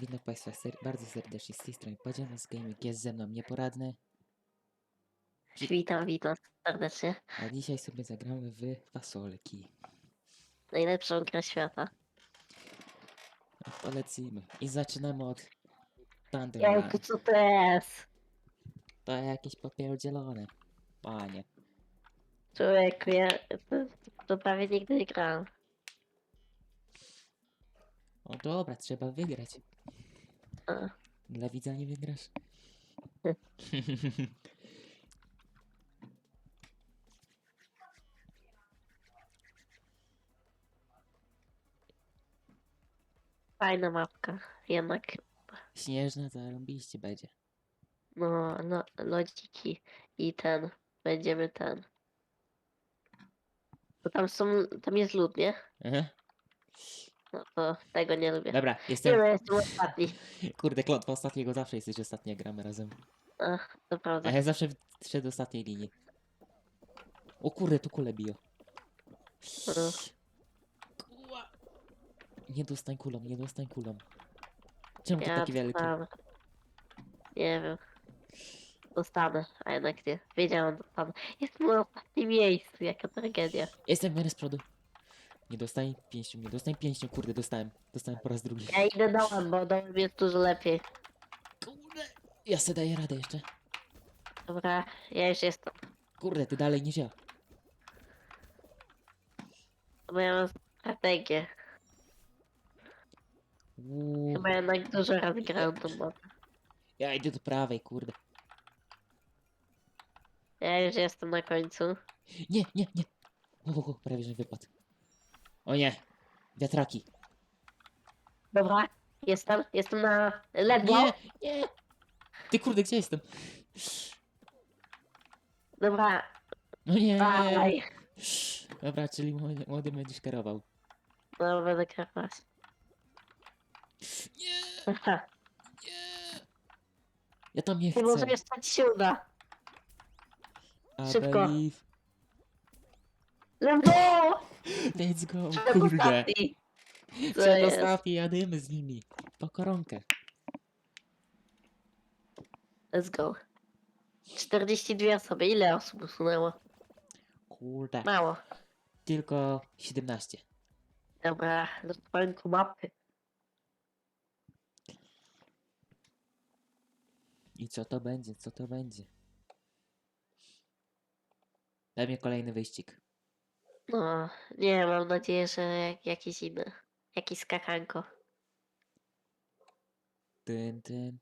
Witam Państwa ser bardzo serdecznie z tej strony Padzianos Gaming, jest ze mną nieporadny, Witam, witam serdecznie. a dzisiaj sobie zagramy w fasolki. Najlepszą grę świata. No to lecimy. I zaczynamy od Jejku, Thunderman. co to jest? To jakieś papierdzielone. Panie. Człowieku, ja to, to prawie nigdy nie grałem. O dobra, trzeba wygrać. A, Dla widza nie wygrasz. fajna mapka, jednak. Śnieżna zarąbiście będzie. No, no, lodziki i ten. Będziemy ten. Bo tam są, tam jest lód, nie? Aha. No to tego nie lubię. Dobra, Nie, jestem... no, jestem ostatni. Kurde, klątwa ostatniego zawsze jesteś ostatni, jak gramy razem. Ach, to A prawda. ja zawsze przed ostatniej linii. O kurde, tu kule biją. Kuła. Nie dostań kulą, nie dostań kulą. Czemu to Ja taki wielki? dostanę. Nie wiem. Dostanę, a jednak nie. Wiedziałam, dostanę. Jestem na ostatnim miejscu, jaka tragedia. Jestem w miarę z przodu. Nie dostań pięścią, nie dostań pięścią, kurde, dostałem. Dostałem po raz drugi. Ja idę dołem, bo dołem jest dużo lepiej. Kurde. Ja sobie daję radę jeszcze. Dobra, ja już jestem. Kurde, ty dalej niż ja. Bo ja mam strategię. Uuu, Chyba jednak dużo razy grałem tą mapę. ja idę do prawej, kurde. Ja już jestem na końcu. Nie, nie, nie. O, o, o, prawie że wypadł. O nie. Wiatraki. Dobra, jestem, jestem na ledwo. Nie, nie. Ty kurde, gdzie jestem? Dobra, No nie. dawaj. Dobra, czyli młody, młody będziesz kierował. No, będę kierować. Nie, Aha, nie. Ja tam nie Ty może chcę. jeszcze ci się uda. I szybko. believe. Let's go, Czemu kurde. ostatni? Co jest? ostatni jadymy z nimi. Po koronkę. Let's go. 42 osoby. Ile osób usunęło? Kurde. Mało. Tylko 17. Dobra, do końcu mapy. I co to będzie? Co to będzie? Daj mi kolejny wyścig. No, nie, mam nadzieję, że jak, jakiś inny. Jakiś skakanko. Tyn, tyn,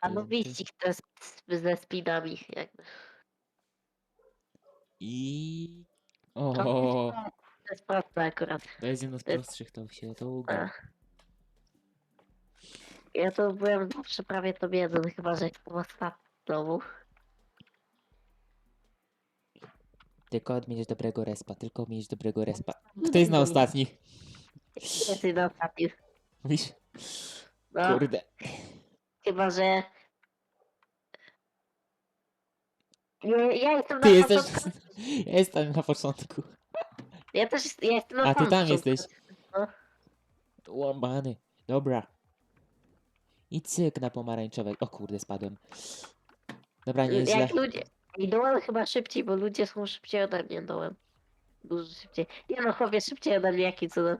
Albo tyn, tyn. wyścig z- ze speedami. Jakby. I... To O, To jest proste akurat. to jest jedno z to prostszych, to się to. Ach. Ja to byłem zawsze prawie to jeden, chyba że jestem ostatni znowu. Tylko odmienić dobrego respa, tylko odmienić dobrego respa. Kto jest na ostatni? Jesteś na ostatnim. Mówisz? No, Kurde. chyba że... Nie, ja jestem na Ty jesteś... początku. Ja jestem na początku. Ja też jest, ja jestem na A ty tam początku. jesteś. No. Łamany. Dobra. I cyk na pomarańczowej. O kurde, spadłem. Dobra, nie jest źle. Jak ludzie... I dołem chyba szybciej, bo ludzie są szybciej ode mnie dołem. Dużo szybciej. Nie no, chłopie, szybciej ode mnie, jaki cudem.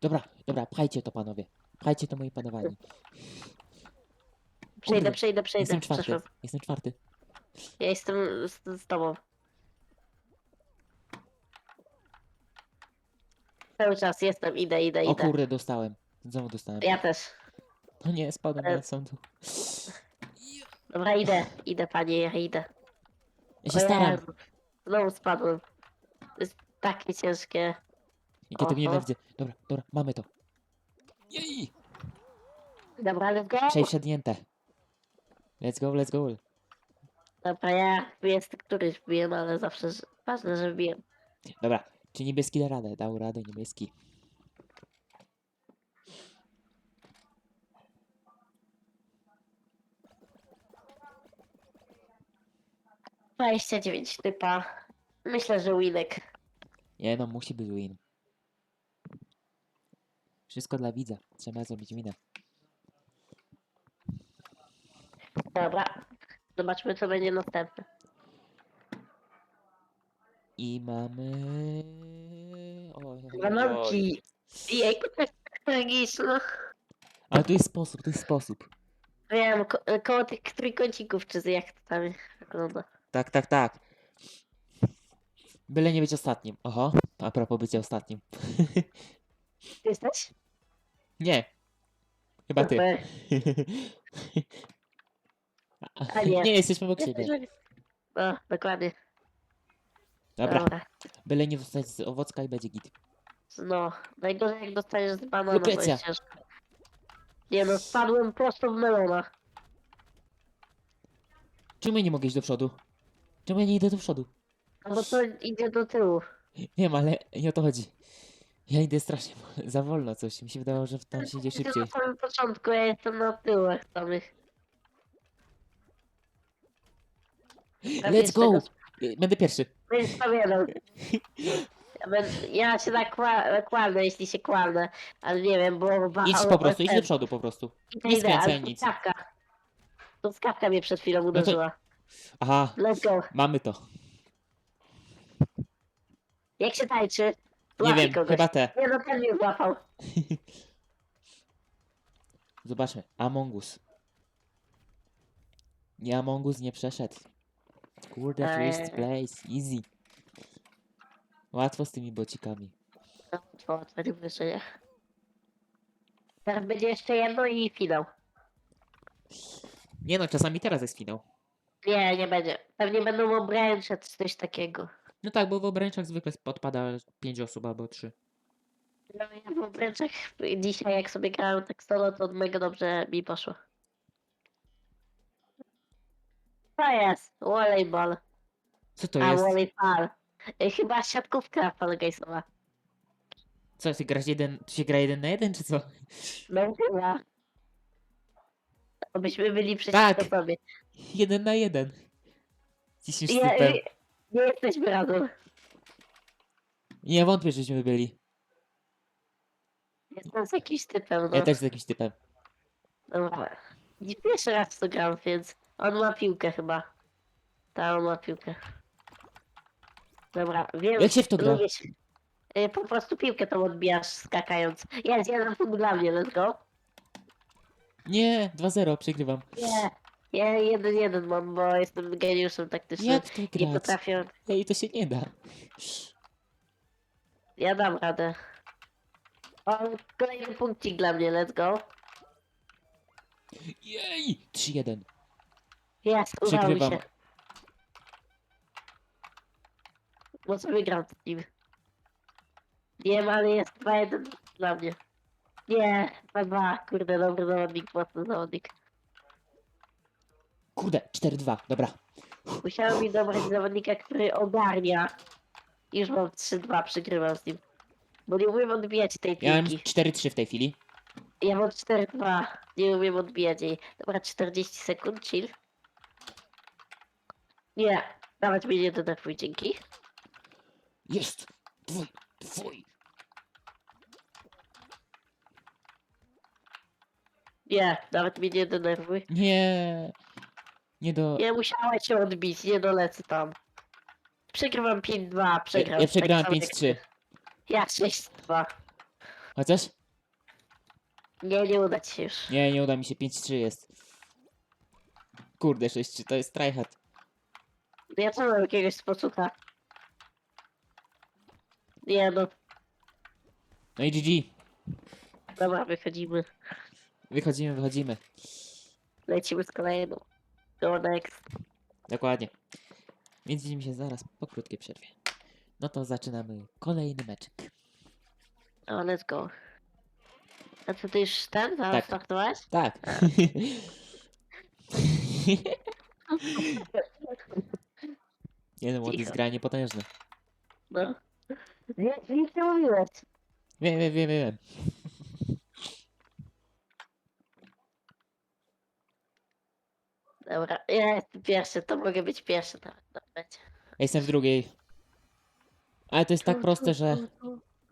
Dobra, dobra, pchajcie to panowie. Pchajcie to moi panowani. Przejdę, Kurde, przejdę, przejdę. Jestem czwarty. Jestem czwarty. Ja jestem z, z tobą. Cały czas jestem, idę, idę, O idę. kurde, dostałem. Znowu dostałem. Ja też. No nie, spadłem E. na sądu. Dobra, idę, idę panie, ja idę. Ja się O staram. Jezu, Znowu spadłem. To jest takie ciężkie. I to Oho. nienawidzę. Dobra, dobra, mamy to. Jej! Dobra, let's go. Przejściadnięte. Let's go, let's go. Dobra, ja jest któryś wbiłem, ale zawsze że- ważne, że wbiłem. Dobra, czy niebieski da radę? Dał radę niebieski. Dwadzieścia dziewięć typa. Myślę, że winek. Nie no, musi być win. Wszystko dla widza. Trzeba zrobić winę. Dobra. Zobaczmy, co będzie następne. I mamy... Oj, oj, oj. Bananki. Jejku, tak tragiczne. Ale tu jest sposób, tu jest sposób. Wiem, ko koło tych trójkącików, czy jak to tam wygląda. Tak, tak, tak. Byle nie być ostatnim. Oho, a propos bycia ostatnim. Ty jesteś? Nie. Chyba ty. Super. A nie. Nie, jesteśmy obok siebie. No, dokładnie. Dobra, byle nie dostać z owocka i będzie git. No, najgorzej jak dostajesz z banana, to Lukrecja. jest ciężko. Nie no, spadłem prosto w melona. Czemu ja nie mogę iść do przodu? Czemu ja nie idę do przodu? No bo to idzie do tyłu. Wiem, ale nie o to chodzi. Ja idę strasznie wo- za wolno coś. Mi się wydawało, że tam się idzie Idzie szybciej. na samym początku, ja jestem na tyłach samych. Prawie Let's go! tego Y, Będę pierwszy. Więc pamiętam. Ja, będę, ja się nakła- jeśli się kłamę, ale nie wiem, bo... ba- Idź po prostu, idź do przodu po prostu. nie skręcaj nic. Skawka. To skawka mnie przed chwilą to- uderzyła. Aha, Let's go. mamy to. Jak się tańczy? Nie wiem, kogoś. chyba te. Nie no, ten mnie złapał. Zobaczmy. Among Us. Nie Among Us nie przeszedł. Kurde, first Eee. place. Easy. Łatwo z tymi bocikami. No, to otworzył wyżej. Teraz będzie jeszcze jedno i finał. Nie no, czasami teraz jest finał. Nie, nie będzie. Pewnie będą obręcze czy coś takiego. No tak, bo w obręczach zwykle podpada 5 osób albo 3. No ja w obręczach dzisiaj jak sobie grałem tak solo, to mega dobrze mi poszło. To jest volleyball, Co to a jest? volleyball. Y, Chyba siatkówka polgejsowa. Co, ty grasz jeden, tu się gra jeden na jeden, czy co? No chyba. Abyśmy byli Tak. przeciwko sobie. Jeden na jeden. Ciśniesz Nie, typem. nie, nie jesteśmy razem. Nie wątpię, żeśmy byli. Jestem z jakimś typem, no. Ja też z jakimś typem. Dobra. Nie pierwszy raz w to gram, więc on ma piłkę chyba. Ta, on ma piłkę. Dobra, wiem. Jak się w to gra? lubię się- Y, Po prostu piłkę tą odbijasz skakając. Jest jeden punkt dla mnie, let's go. Nie, 2-0, przegrywam. Nie. Ja jeden jeden mam, bo jestem geniuszem taktycznym. Jak to Nie grać? potrafię. Ej, to się nie da. Ja dam radę. O, kolejny punkcik dla mnie, let's go. Jej! 3-1. Jest, udało mi Przegrywam. się. Może wygram z nim. Nie wiem, ale jest 2-1 dla mnie. Nie, 2-2, kurde, dobry zawodnik, mocny zawodnik. Kurde, 4-2, dobra. Musiałem mi dobrać zawodnika, który ogarnia. Już mam 3-2, przegrywam z nim. Bo nie umiem odbijać tej Ja mam piłki. 4-3 w tej chwili. Ja mam 4-2, nie umiem odbijać jej. Dobra, 40 sekund, chill. Nie, nawet mnie nie denerwuj, dzięki. Jest! Twój, twój. Nie, nawet mnie nie denerwuj. Nie. Nie do... Nie musiałeś się odbić, nie dolecę tam. Przegrywam 5-2, Ja, przegram. ja przegrałem tak samo 5-3. jak ty. Ja 6-2. Chociaż? Nie, nie uda ci się już. Nie, nie uda mi się, 5-3 jest. Kurde, 6-3, to jest tryhard. Ja co mam jakiegoś spocucha? Nie no, No i GG. dobra, wychodzimy. Wychodzimy, wychodzimy. Lecimy z kolejną. Go next. Dokładnie. Więc widzimy się zaraz po krótkiej przerwie. No to zaczynamy kolejny meczek. O, let's go. A co ty już ten zaraz Tak. startowałeś? Tak. Nie no, młody Cicho. zgranie potężne. No. Nie, nic nie mówiłeś. Wiem, wiem, wiem, wiem. Dobra, ja jestem pierwszy, to mogę być pierwszy nawet. No, będzie. Ja jestem w drugiej. Ale to jest tak proste, że...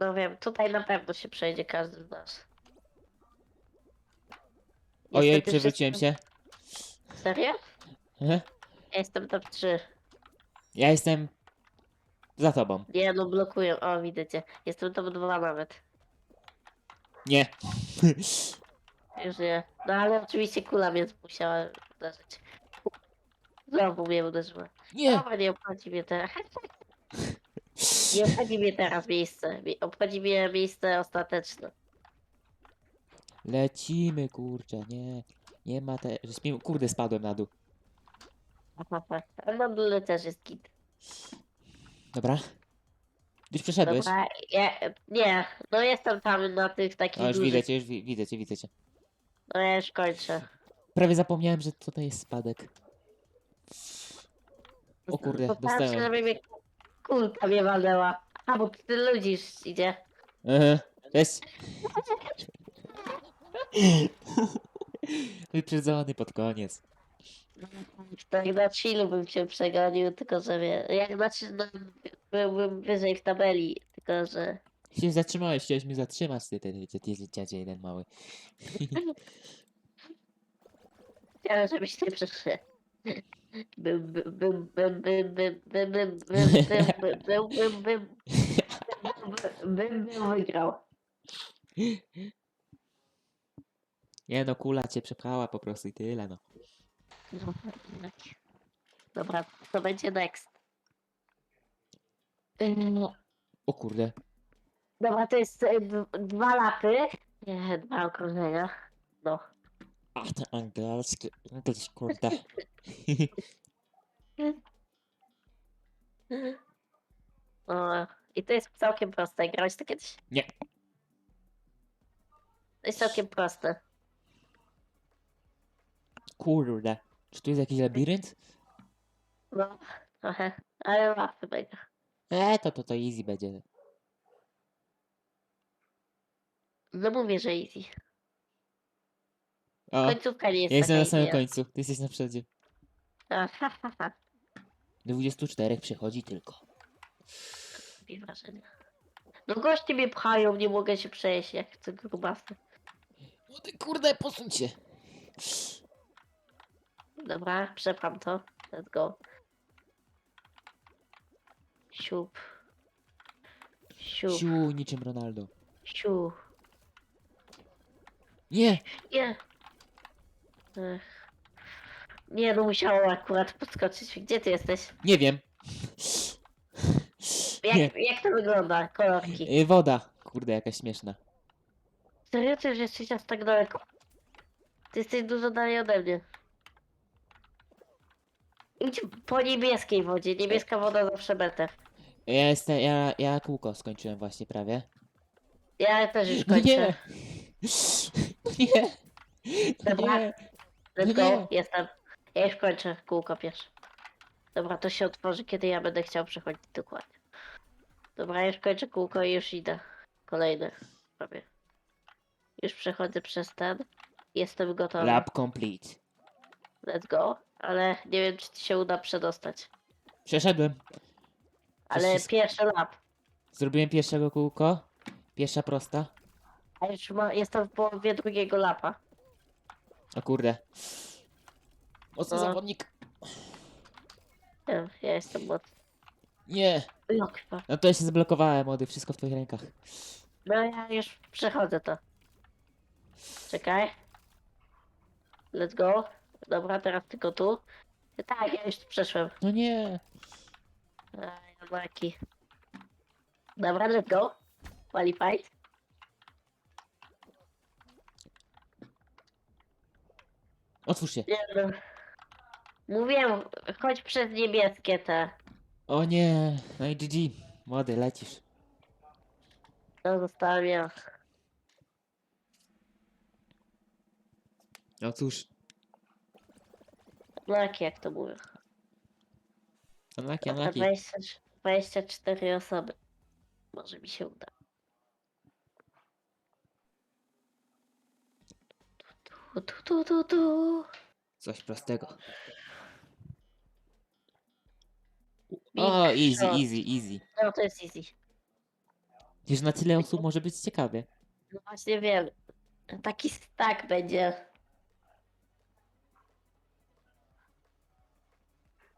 No wiem, tutaj na pewno się przejdzie każdy z nas. Ojej, Niestety przewróciłem wszyscy- się. Serio? Ja jestem top 3. Ja jestem za tobą. Nie no, blokują. O, widzicie. Jestem top 2 nawet. Nie. Już nie. No ale oczywiście kula mnie musiała uderzyć. Znowu mnie uderzyła. Nie. Dobra, nie obchodzi mnie teraz. Nie obchodzi mnie teraz miejsce. Mi- Obchodzi mnie miejsce ostateczne. Lecimy, kurczę, nie. Nie ma te... Kurde, spadłem na dół. A na dole też jest git. Dobra. Już przeszedłeś? Dobra, ja, nie, no jestem tam na tych takich O, już dużych. widzę cię, już wi- widzę cię, widzę cię. No ja już kończę. Prawie zapomniałem, że tutaj jest spadek. O kurde, Popatrzę, dostałem. żeby mnie kulka mnie walnęła. A, bo tyle ludzi już idzie. Aha, cześć. Wyprzedzony pod koniec. Tak na chillu bym się przegonił, tylko że wie, jak znaczy, no, byłbym wyżej w tabeli, tylko że... Się zatrzymałeś, chciałeś mnie zatrzymać, ty, ty, ty, ty, ty dziadzie jeden mały. bym, bym, bym, bym, bym, bym wygrał. Nie no, kula cię przepchała po prostu i tyle, no. Dobra, to będzie next. Ym, O kurde. Dobra, to jest y, d- dwa lapy. Nie, dwa okrążenia. No. A ten angielski, angielski, kurde. O, I to jest całkiem proste. Grałeś to kiedyś? Nie. To jest całkiem proste. Kurde. Czy tu jest jakiś labirynt? No, trochę. Ale łatwy mega. E, to, to, to easy będzie. No mówię, że easy. O, Końcówka nie jest ja jestem taka na samym końcu, ty jesteś na przodzie. A, ha, ha, ha. 24 przychodzi tylko. Robi wrażenie. No goście mnie pchają, nie mogę się przejść, jak chcę grubasy. No ty kurde, posuń się. Dobra, przepcham to. Let's go. Siup. Siup. Siu, niczym Ronaldo. Siu. Nie! Nie. Ech. Nie, no musiało akurat podskoczyć. Gdzie ty jesteś? Nie wiem. Jak, Nie. jak to wygląda? Kolorki. Y, woda. Kurde, jakaś śmieszna. Serio, ty już jesteś aż tak daleko? Ty jesteś dużo dalej ode mnie. Idź po niebieskiej wodzie. Niebieska woda zawsze better. Ja jestem, ja, ja kółko skończyłem właśnie prawie. Ja też już No kończę. nie! No nie! No Dobra. nie! Let's Nie. go, jestem. Ja już kończę kółko pierwsze. Dobra, to się otworzy, kiedy ja będę chciał przechodzić dokładnie. Dobra, już kończę kółko i już idę. Kolejne. Robię. Już przechodzę przez ten. Jestem gotowy. Lab complete. Let's go. Ale nie wiem, czy ci się uda przedostać. Przeszedłem. Ale wszystko- pierwszy lap. Zrobiłem pierwszego kółko. Pierwsza prosta. A już ma, jestem w połowie drugiego lapa. Kurde. Mocny No. zawodnik. Ja jestem mocny. Nie. No. No to ja się zablokowałem, młody. Wszystko w twoich rękach. No ja już przechodzę to. Czekaj. Let's go. Dobra, teraz tylko tu. Tak, ja już tu przeszłem. No nie. Aj, Unlucky. Dobra, let's go. Qualified. Otwórz się. Nie no. Mówiłem, chodź przez niebieskie te. O nie. No i GG. Młody, lecisz. No zostałem ja. No cóż. Unlucky, jak to mówię. Unlucky, unlucky. 20, 24 osoby. Może mi się uda. Tu, tu, tu, tu. Coś prostego. Big O, easy, shot. easy, easy. No to jest easy. Wiesz, na tyle osób może być ciekawie. No właśnie wiem. Taki stack będzie.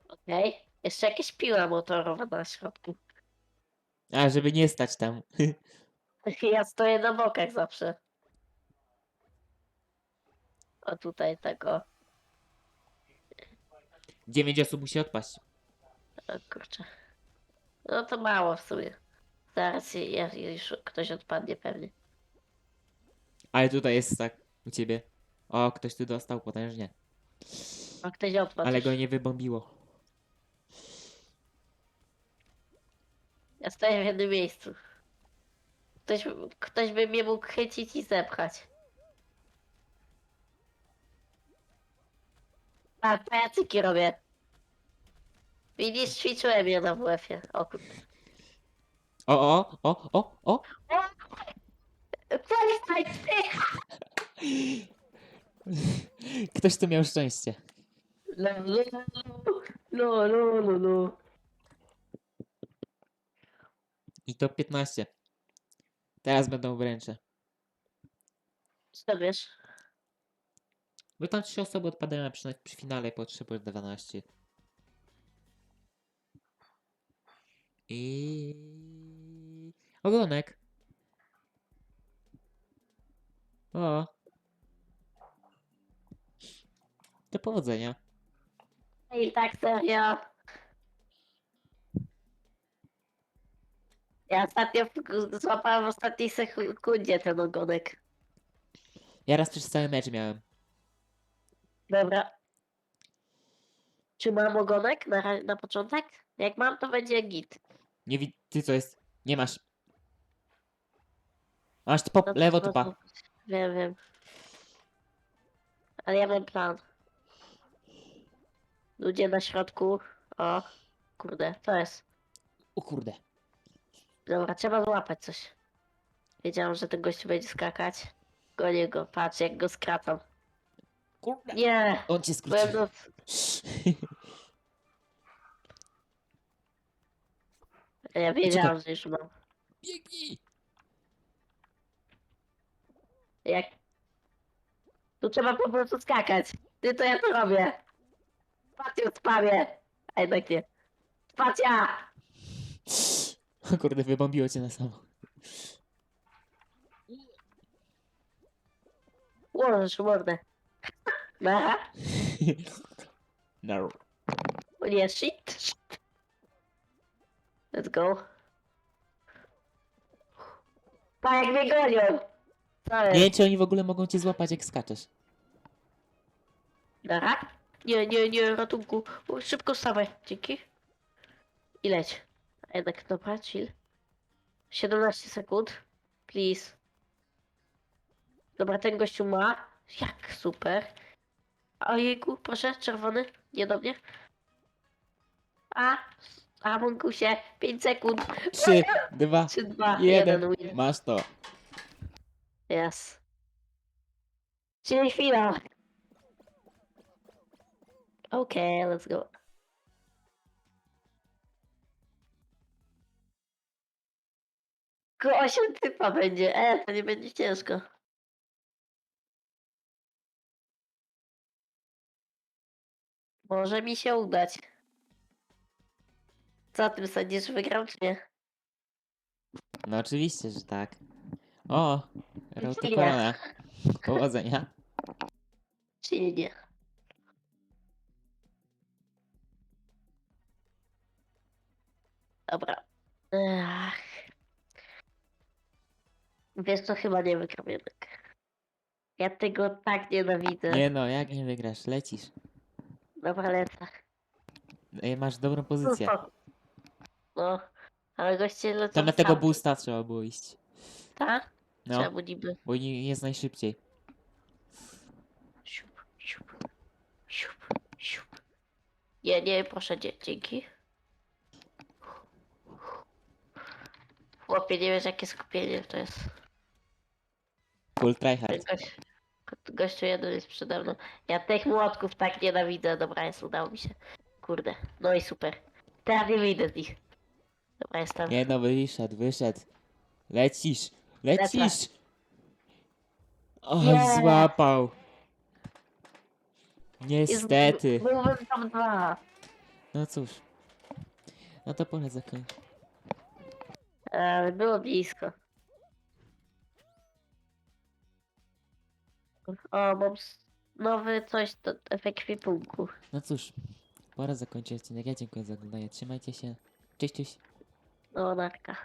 Okej. Jeszcze jakieś piła motorowa na środku. A, żeby nie stać tam. Ja stoję na bokach zawsze. O tutaj tego. 9 osób musi odpaść. O kurczę. No to mało w sumie. Zaraz je- je- już ktoś odpadnie pewnie. Ale tutaj jest tak u ciebie. O, ktoś tu dostał potężnie. A ktoś odpadł. Ale go nie wybombiło. Ja stoję w jednym miejscu. Ktoś, ktoś by mnie mógł chycić i zepchać. A, pajacyki robię. Widzisz, ćwiczyłem je na WF-ie. O kurde. O, o, o, o, o! Przestań ty! Ktoś tu miał szczęście. No, no, no, no, no, no. I to 15. Teraz będą wręcze. Co wiesz? Bo tam 3 osoby odpadają, przynajmniej przy finale potrzebuję 12. I ogonek. O. Do powodzenia. I tak serio. Ja ostatnio złapałem w ostatniej sekundzie ten ogonek. Ja raz przez cały mecz miałem. Dobra. Czy mam ogonek na, na początek? Jak mam, to będzie git. Nie wi- ty co jest? Nie masz. Masz po No to lewo trzeba tupa. Wiem, wiem. Ale ja mam plan. Ludzie na środku. O, kurde, to jest. O kurde. Dobra, trzeba złapać coś. Wiedziałam, że ten gościu będzie skakać. Gonię go, patrz jak go skracam. Kurde. Nie! On cię Byłem. Ja wiedziałam, że już mam. Biegnij. Jak... Tu trzeba po prostu skakać. Ty to ja to robię. Spacją spamię. A jednak nie. Spacja! O kurde, wybombiło cię na samo. Łożysz mordę. Aha. no. O nie, shit. Let's go. Pa, jak mnie gonią. Co Nie jest? wiem, czy oni w ogóle mogą cię złapać, jak skaczesz. Aha. Nie, nie, nie, ratunku. O, Szybko wstawaj. Dzięki. I leć. A jednak, dobra, chill. 17 sekund. Please. Dobra, ten gościu ma. Jak super. Ojejku, proszę, czerwony. Nie do mnie. A, a się 5 sekund. 3, 2, 3, 2, 1. 1, win. Masz to. Yes. Czyli chwila. Okej, let's go. Tylko 8 typa będzie. E, to nie będzie ciężko. Może mi się udać. Co ty sądzisz, wygram czy nie? No oczywiście, że tak. O, Road to Nie. Corona. Powodzenia. Czy nie? Dobra. Ach. Wiesz co, chyba nie wygram jednak. Ja tego tak nienawidzę. Nie no, jak nie wygrasz, lecisz. Dobra, lecę. Ej, Masz dobrą pozycję. No, ale goście lecą Tam na tego sam. boosta trzeba było iść. Tak? No, Czemu niby? bo nie jest najszybciej. Siup, siup, siup, siup. Nie, nie, proszę, dzie- dzięki. Chłopie, nie wiesz jakie skupienie to jest. Full tryhard. Gość, gościu jeden jest przede mną. Ja tych młotków tak nienawidzę. Dobra, jest, udało mi się. Kurde, no i super. Teraz nie wyjdę z nich. Dobra, jestem. Nie no, wyszedł, wyszedł. Lecisz, lecisz! O, Nie. złapał. Niestety. Byłbym tam dwa. No cóż. No to pole zakończyć. Ale było blisko. O, mam s- nowy coś do w ekwipunku. No cóż. Pora zakończyć odcinek. Ja dziękuję za oglądanie. Trzymajcie się. Cześć, cześć. No, narka.